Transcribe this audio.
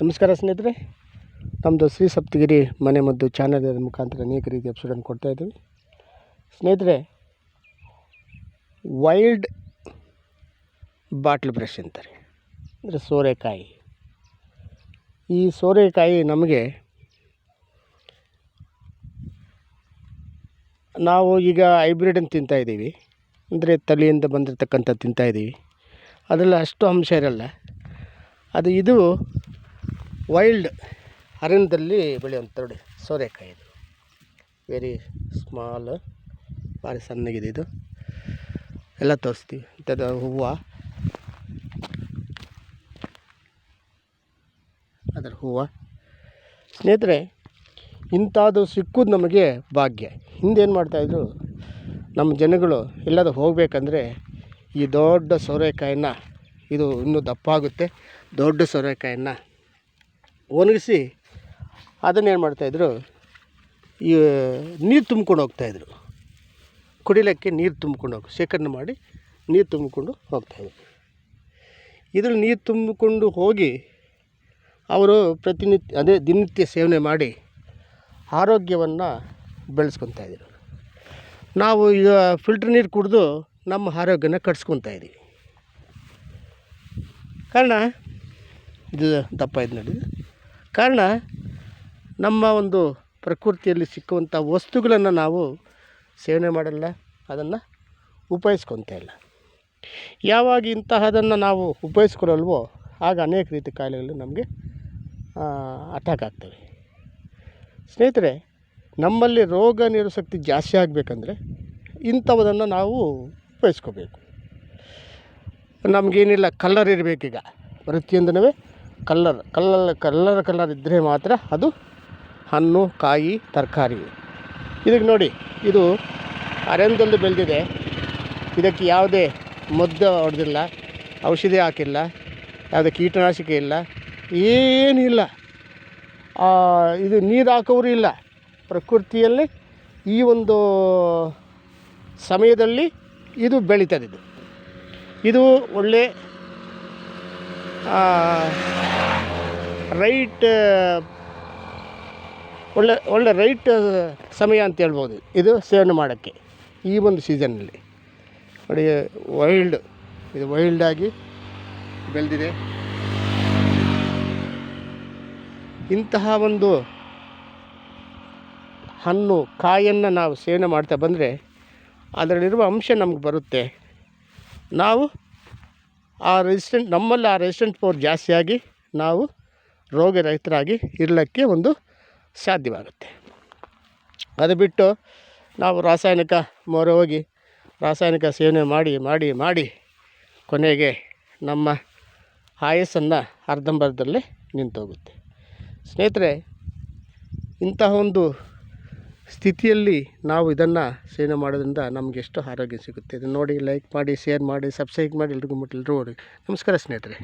ನಮಸ್ಕಾರ ಸ್ನೇಹಿತರೆ ನಮ್ಮದು ಶ್ರೀ ಸಪ್ತಗಿರಿ ಮನೆ ಮದ್ದು ಚಾನಲ್ ಮುಖಾಂತರ ಅನೇಕ ರೀತಿಯ ಎಪಿಸೋಡನ್ನು ಕೊಡ್ತಾ ಇದ್ದೀವಿ. ಸ್ನೇಹಿತರೆ ವೈಲ್ಡ್ ಬಾಟ್ಲ್ ಬ್ರಷ್ ಅಂತಾರೆ, ಅಂದರೆ ಸೋರೆಕಾಯಿ. ಈ ಸೋರೆಕಾಯಿ ನಮಗೆ ನಾವು ಈಗ ಹೈಬ್ರಿಡನ್ನು ತಿಂತಾಯಿದ್ದೀವಿ ಅಂದರೆ ತಲೆಯಿಂದ ಬಂದಿರತಕ್ಕಂಥ ತಿಂತಾಯಿದ್ದೀವಿ ಅದರಲ್ಲಿ ಅಷ್ಟು ಅಂಶ ಇರಲ್ಲ. ಅದು ಇದು ವೈಲ್ಡ್ ಅರಣ್ಯದಲ್ಲಿ ಬೆಳೆಯುವಂಥ ನೋಡಿ, ಸೋರೆಕಾಯಿ ಇದು. ವೆರಿ ಸ್ಮಾಲ್ ಭಾರಿ ಸಣ್ಣಗಿದೆ ಇದು. ಎಲ್ಲ ತೋರಿಸ್ತೀವಿ. ಇಂಥದ್ದು ಹೂವು. ಅದರ ಹೂವು. ಸ್ನೇಹಿತರೆ, ಇಂಥದ್ದು ಸಿಕ್ಕೋದು ನಮಗೆ ಭಾಗ್ಯ. ಹಿಂದೇನು ಮಾಡ್ತಾಯಿದ್ರು ನಮ್ಮ ಜನಗಳು ಎಲ್ಲಾದರೂ ಹೋಗಬೇಕಂದ್ರೆ ಈ ದೊಡ್ಡ ಸೋರೆಕಾಯಿನ, ಇದು ಇನ್ನೂ ದಪ್ಪ ಆಗುತ್ತೆ ದೊಡ್ಡ ಸೋರೆಕಾಯಿನ ಒಣಗಿಸಿ ಅದನ್ನೇನು ಮಾಡ್ತಾಯಿದ್ರು ಈ ನೀರು ತುಂಬ್ಕೊಂಡು ಹೋಗ್ತಾಯಿದ್ರು ಕುಡಿಲಿಕ್ಕೆ ನೀರು ತುಂಬ್ಕೊಂಡು ಹೋಗಿ, ಶೇಖರಣೆ ಮಾಡಿ ನೀರು ತುಂಬಿಕೊಂಡು ಹೋಗ್ತಾಯಿದ್ರು ಇದರಲ್ಲಿ ನೀರು ತುಂಬಿಕೊಂಡು ಹೋಗಿ ಅವರು ಪ್ರತಿನಿತ್ಯ, ಅದೇ ದಿನನಿತ್ಯ ಸೇವನೆ ಮಾಡಿ ಆರೋಗ್ಯವನ್ನು ಬೆಳೆಸ್ಕೊತಾಯಿದ್ರು ನಾವು ಈಗ ಫಿಲ್ಟ್ರ್ ನೀರು ಕುಡಿದು ನಮ್ಮ ಆರೋಗ್ಯನ ಕಟ್ಸ್ಕೊತಾ ಇದ್ದೀವಿ ಕಾರಣ? ಇದು ದಪ್ಪ ಇದು ನೋಡಿ ಕಾರಣ ನಮ್ಮ ಒಂದು ಪ್ರಕೃತಿಯಲ್ಲಿ ಸಿಕ್ಕುವಂಥ ವಸ್ತುಗಳನ್ನು ನಾವು ಸೇವನೆ ಮಾಡಲ್ಲ, ಅದನ್ನು ಉಪಯೋಗಿಸ್ಕೊತಾ ಇಲ್ಲ. ಯಾವಾಗ ಇಂತಹದನ್ನು ನಾವು ಉಪಯೋಗಿಸ್ಕೊಳ್ಳಲ್ವೋ ಆಗ ಅನೇಕ ರೀತಿ ಕಾಯಿಲೆಗಳು ನಮಗೆ ಅಟ್ಯಾಕ್ ಆಗ್ತವೆ. ಸ್ನೇಹಿತರೆ, ನಮ್ಮಲ್ಲಿ ರೋಗ ನಿರೋಧಶಕ್ತಿ ಜಾಸ್ತಿ ಆಗಬೇಕಂದ್ರೆ ಇಂಥವುದನ್ನು ನಾವು ಉಪಯೋಗಿಸ್ಕೋಬೇಕು. ನಮಗೇನಿಲ್ಲ, ಕಲ್ಲರ್ ಇರಬೇಕೀಗ. ಪ್ರತಿಯೊಂದೂ ಕಲ್ಲರ್ ಕಲ್ಲರ್ ಕಲ್ಲರ್ ಕಲ್ಲರ್ ಇದ್ದರೆ ಮಾತ್ರ ಅದು ಹಣ್ಣು, ಕಾಯಿ, ತರಕಾರಿ. ಇದಕ್ಕೆ ನೋಡಿ, ಇದು ಅರಣ್ಯದಲ್ಲಿ ಬೆಳೆದಿದೆ. ಇದಕ್ಕೆ ಯಾವುದೇ ಮದ್ದು ಹೊಡೆದಿಲ್ಲ, ಔಷಧಿ ಹಾಕಿಲ್ಲ, ಯಾವುದೇ ಕೀಟನಾಶಕ ಇಲ್ಲ ಏನಿಲ್ಲ ಇದು ನೀರು ಹಾಕೋರು ಇಲ್ಲ. ಪ್ರಕೃತಿಯಲ್ಲಿ ಈ ಒಂದು ಸಮಯದಲ್ಲಿ ಇದು ಬೆಳೀತದೆ. ಇದು ಇದು ಒಳ್ಳೆ ರೈಟ್ ಒಳ್ಳೆ ಒಳ್ಳೆ ರೈಟ್ ಸಮಯ ಅಂತ ಹೇಳ್ಬೋದು. ಇದು ಸೇವನೆ ಮಾಡೋಕ್ಕೆ ಈ ಒಂದು ಸೀಸನ್ನಲ್ಲಿ. ನೋಡಿ, ವೈಲ್ಡ್, ಇದು ವೈಲ್ಡಾಗಿ ಬೆಳೆದಿದೆ. ಇಂತಹ ಒಂದು ಹಣ್ಣು, ಕಾಯನ್ನು ನಾವು ಸೇವನೆ ಮಾಡ್ತಾ ಬಂದರೆ, ಅದರಲ್ಲಿರುವ ಅಂಶ ನಮ್ಗೆ ಬರುತ್ತೆ. ನಾವು ಆ ರೆಸಿಸ್ಟೆಂಟ್ ನಮ್ಮಲ್ಲಿ ಆ ರೆಸಿಸ್ಟೆಂಟ್ ಪವರ್ ಜಾಸ್ತಿಯಾಗಿ ನಾವು ರೋಗರಹಿತರಾಗಿ ಇರಲಿಕ್ಕೆ ಒಂದು ಸಾಧ್ಯವಾಗುತ್ತೆ. ಅದು ಬಿಟ್ಟು ನಾವು ರಾಸಾಯನಿಕ ಮೊರೆ ಹೋಗಿ ರಾಸಾಯನಿಕ ಸೇವನೆ ಮಾಡಿ ಮಾಡಿ ಮಾಡಿ ಕೊನೆಗೆ ನಮ್ಮ ಆಯಸ್ಸನ್ನು ಅರ್ಧಂಬರ್ಧದಲ್ಲೇ ನಿಂತೋಗುತ್ತೆ. ಸ್ನೇಹಿತರೆ, ಇಂತಹ ಒಂದು ಸ್ಥಿತಿಯಲ್ಲಿ ನಾವು ಇದನ್ನು ಸೇವನೆ ಮಾಡೋದ್ರಿಂದ ನಮಗೆ ಎಷ್ಟು ಆರೋಗ್ಯ ಸಿಗುತ್ತೆ. ಇದನ್ನು ನೋಡಿ ಲೈಕ್ ಮಾಡಿ ಶೇರ್ ಮಾಡಿ ಸಬ್ಸ್ಕ್ರೈಬ್ ಮಾಡಿ ಎಲ್ರಿಗೂ ಮುಟ್ಟಿ ನೋಡಿ ನಮಸ್ಕಾರ ಸ್ನೇಹಿತರೆ.